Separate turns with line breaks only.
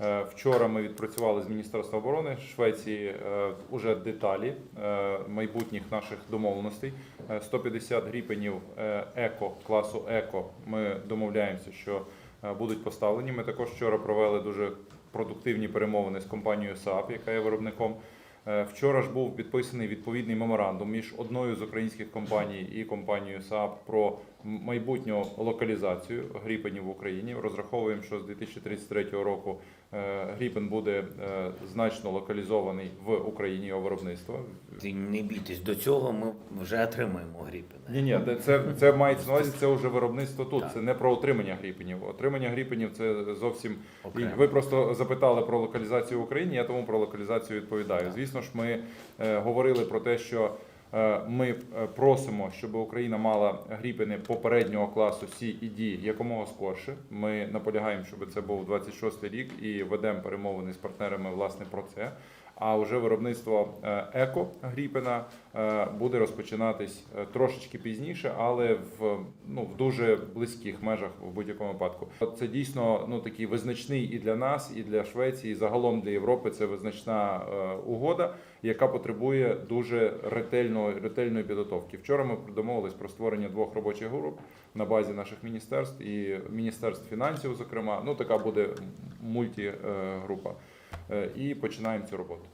Е, Вчора ми відпрацювали з Міністерства оборони Швеції е, уже деталі е, майбутніх наших домовленостей. Е, 150 гріпенів еко класу еко. Ми домовляємося, що будуть поставлені. Ми також вчора провели дуже продуктивні перемовини з компанією САП, яка є виробником. Е, Вчора ж був підписаний відповідний меморандум між одною з українських компаній і компанією САП про майбутню локалізацію гріпенів в Україні. Розраховуємо, що з 2033 року е, гріпен буде е, значно локалізований в Україні його виробництво.
Не бійтесь, до цього ми вже отримаємо гріпена.
Ні, ні, це, це мається на увазі, це вже виробництво тут.
Так.
Це не про отримання гріпенів. Отримання гріпенів це зовсім
Окремо.
ви просто запитали про локалізацію в Україні. Я тому про локалізацію відповідаю. Звісно ж, ми е, говорили про те, що е, ми е, просимо, щоб Україна мала гріпини попереднього класу Сі і Ді якомога скорше. Ми наполягаємо, щоб це був 26 рік, і ведемо перемовини з партнерами власне про це. А вже виробництво е, еко гріпена е, буде розпочинатись е, трошечки пізніше, але в ну в дуже близьких межах в будь-якому випадку. Це дійсно ну такий визначний і для нас, і для Швеції, і загалом для Європи. Це визначна угода, яка потребує дуже ретельної ретельної підготовки. Вчора ми домовились про створення двох робочих груп на базі наших міністерств і міністерств фінансів, зокрема. Ну така буде мультигрупа. Е, І починаємо цю роботу.